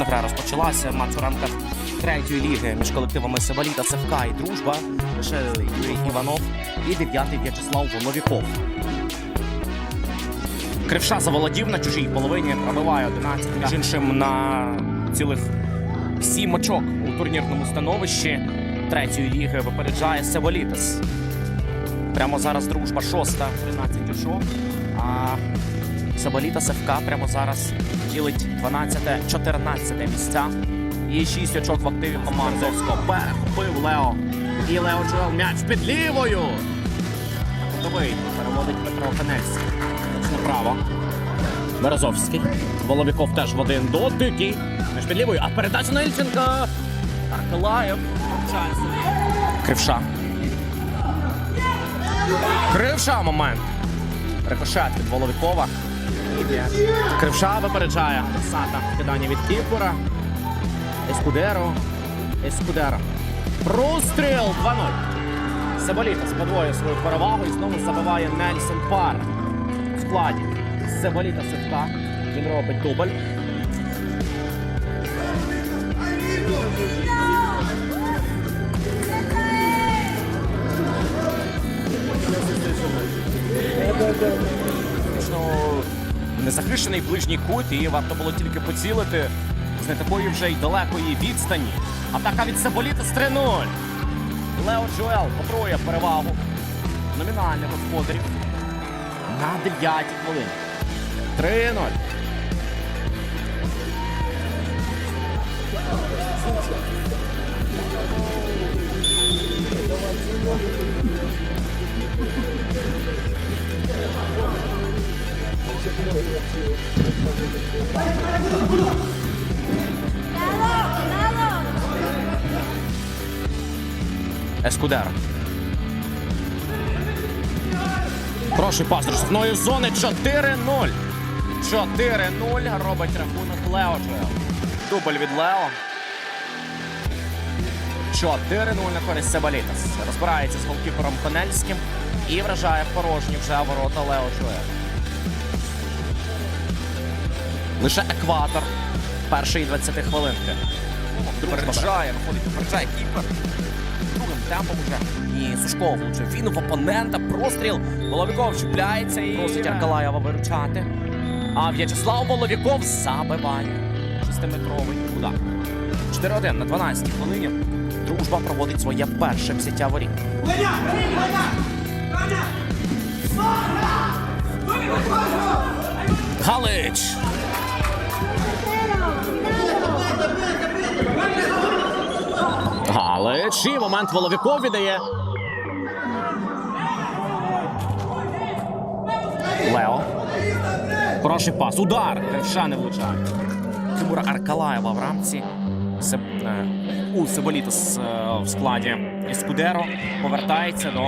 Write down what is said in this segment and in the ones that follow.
Наступна гра розпочалася. Матч у рамках третьої ліги між колективами Севаліта, Севка і Дружба. Лише Юрій Іванов і дев'ятий В'ячеслав Воловіков. Кривша заволодів на чужій половині, пробиває 11 між іншим на цілих сім очок у турнірному становищі третьої ліги випереджає Севалітас. Прямо зараз дружба шоста, 13 очок. А Сабаліта Севка прямо зараз ділить 12-14 місця. І 6 очок в активі команди. Перехопив Лео. І Лео Джоел м'яч під лівою. Готовий. Переводить Петро Фенельський. Направо. Березовський. Воловіков теж в один дотик. І Між під лівою. А передача на. Аркелаєв. Кривша. Кривша момент. Рикошет від Воловікова. Кривша випереджає. Сата. Кидання від Кіпера. Ескудеро. Ескудеро. Простріл 2-0. Себоліта подвоює свою перевагу і знову забиває Нельсон Пар. В складі. Себоліта Севка. Він робить дубль. Незахищений ближній кут, і варто було тільки поцілити з не такої вже й далекої відстані. Атака від Саболіта з 3-0. Лео Джоел потроє перевагу номінальних господарів на 9 хвилині. 3-0. Ескудеро. Прошу пас штрафної зони 4-0. 4-0 робить рахунок Лео Джоел. Дубль від Лео. 4-0 на користь Себалітас. Розбирається з голкіпером Конельським і вражає порожні вже ворота Лео Джоел. Лише екватор першої 20 хвилинки. Випереджає, виходить, випереджає кіпер. Другим темпом уже. І Сушков влучив. Він в опонента. Простріл. Воловіков чіпляється і просить Аркалаєва виручати. А В'ячеслав Воловіков забиває. Шестиметровий удар. 4-1 на 12-й хвилині. Дружба проводить своє перше взяття воріт. Галич! Галич. І момент Воловіков віддає. Лео. Хороший пас. Удар. Кривша не влучає. Тимура Аркалаєва в рамці. Себ... е, У Себолітас е, в складі Іскудеро повертається до.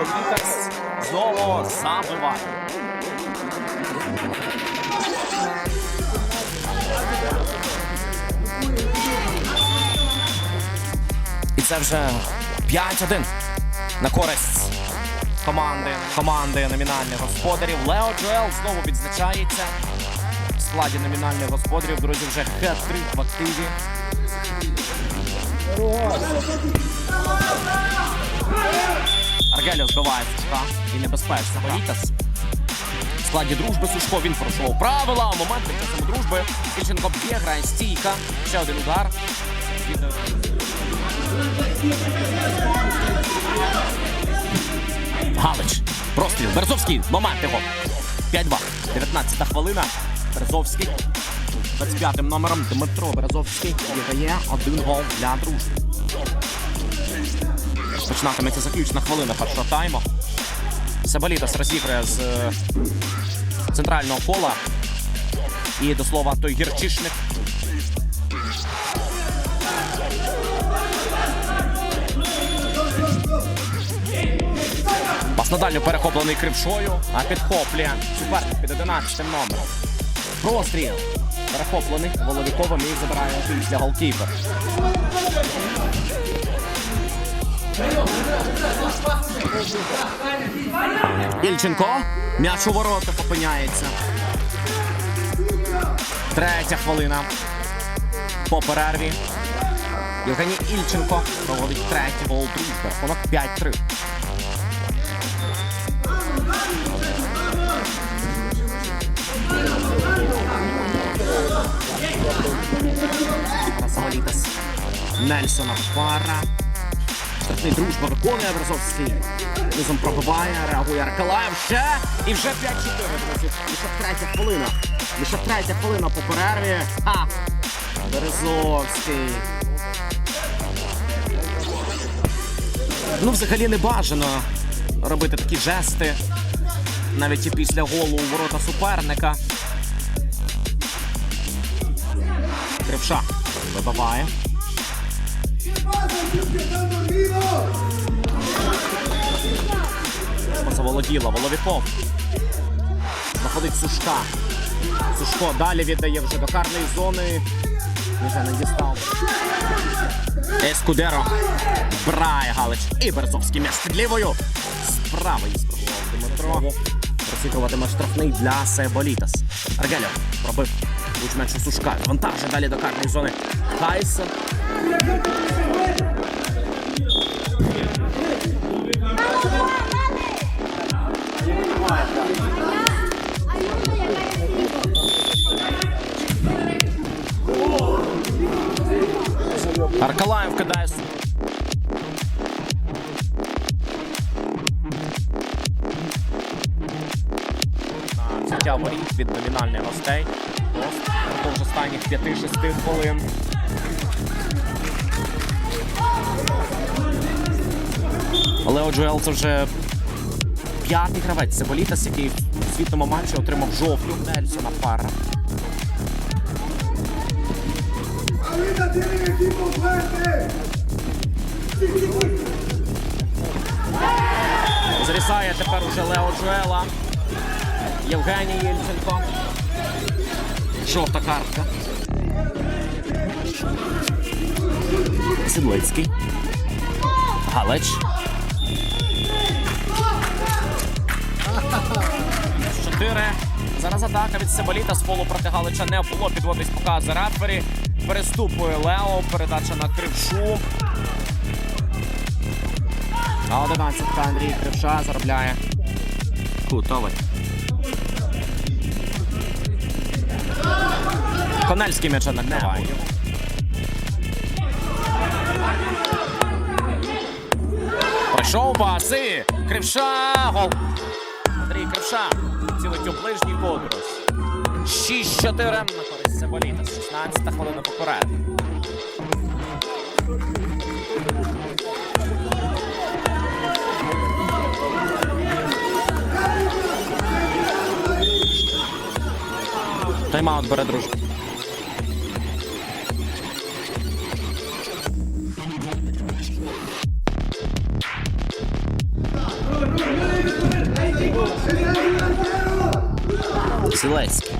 Себолітас знову забиває. І це вже 5-1 на користь команди, команди номінальних господарів. Лео Джоел знову відзначається в складі номінальних господарів. Друзі, вже хет-трик в активі. Аргеліо збиває Сушка і небезпечно. Валітас. В складі дружби Сушко він порушував правила. Момент під дружби. Ільченко б'є, грає стійка. Ще один удар. Галич. Простріл. Березовський. Момент його. 5-2. 19 хвилина. Березовський. 25 номером Дмитро Березовський віддає один гол для дружби. Починатиметься заключна хвилина першого тайму. Сабалітас розіграє з е, центрального кола. І до слова, той гірчишник. Пас на дальню перехоплений крившою, а підхоплює суперник під 11 номером. Простріл. Перехоплений Воловіковим і забирає після голкіпер. Ільченко. М'яч у ворота опиняється. Третя хвилина. По перерві. Євгеній Ільченко проводить третій гол. Рахунок 5-3. Самолітас. Нельсона пара. Штрафний дружба виконує Березовський. Низом пробиває, реагує Аркалаєв. Ще і вже 5-4, друзі. Лише третя хвилина. Лише третя хвилина по перерві. Ха! Березовський. Ну, взагалі не бажано робити такі жести. Навіть і після голу у ворота суперника. Кривша вибиває. Заволоділа Воловіков. Знаходить Сушка. Сушко далі віддає вже до карної зони. Вже не дістав. Ескудеро. Брає Галич. І Березовський м'яч під лівою. Справа її спробував Дмитро. Розігруватиме штрафний для Себолітас. Аргеліо пробив. М'яч у Сушка. Вантажить далі до карної зони. Хайса. Аркалаєв кидає. Взяття воріт від номінальних гостей. Просто Впродовж останніх 5-6 хвилин. Лео Джуел це вже п'ятий гравець. цеболітас, який в світному матчі отримав жовту Нельсона пара. Зарісає тепер уже Лео Джуела. Євгеній Єльченко. Жовта картка. Сідлицький. Галич. Чотири. Зараз атака від Себоліта з полу проти Галича не було. Підводить покази рефері. Переступує Лео. Передача на крившу. А 11 Андрій Кривша заробляє кутовий. Конельський м'яча накриває. Пройшов паси. Кривша. Гол. Андрій Кривша. Цілить у ближній подорож. 6-4 на користь Себоліта. 16 хвилина поперед. Тайм-аут бере дружба. Сілецький.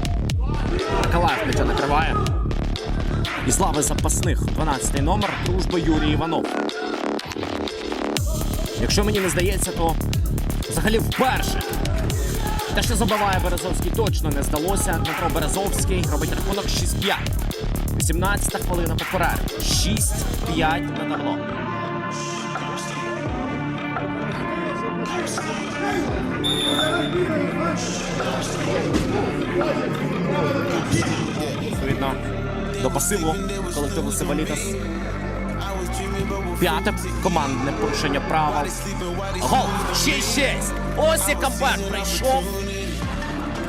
Миколаїв м'яча накриває. І слави запасних. 12-й номер. Дружба Юрій Іванов. Якщо мені не здається, то взагалі вперше те, що забиває Березовський, точно не здалося. Дмитро Березовський робить рахунок 6-5. 18 хвилина по перерві. 6-5 на табло. Відповідно, до пасиву колективу Сибалітас. П'яте командне порушення правил. Гол! 6-6! Ось і камбек прийшов.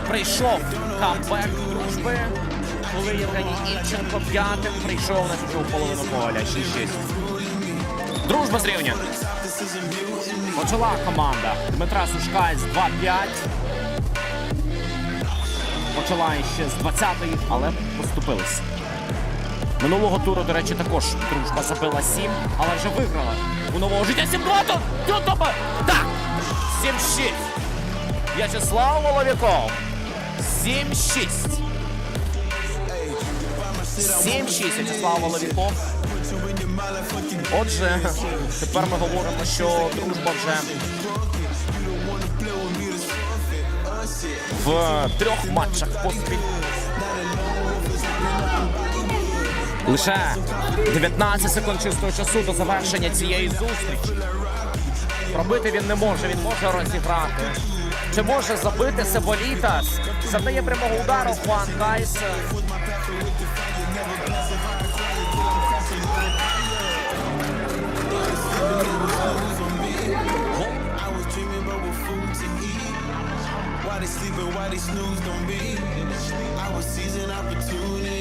Прийшов камбек дружби. Коли Євгеній Ільченко п'ятим прийшов на чужу половину поля. 6-6. Дружба зрівня. Почала команда Дмитра Сушка 2-5. Почала ще з 20-ї, але поступились. Минулого туру, до речі, також дружба забила 7, але вже виграла. У нового життя 7 2 Ютуба! Так! 7-6. В'ячеслав Воловіков. 7-6. 7-6 В'ячеслав Воловіков. Отже, тепер ми говоримо, що дружба вже в трьох матчах поспіль. Лише 19 секунд чистого часу до завершення цієї зустрічі. Пробити він не може, він може розіграти. Чи може забити Себолітас? Завдає прямого удару Хуан Кайс. Everybody snoozed on me. I was seizing opportunity.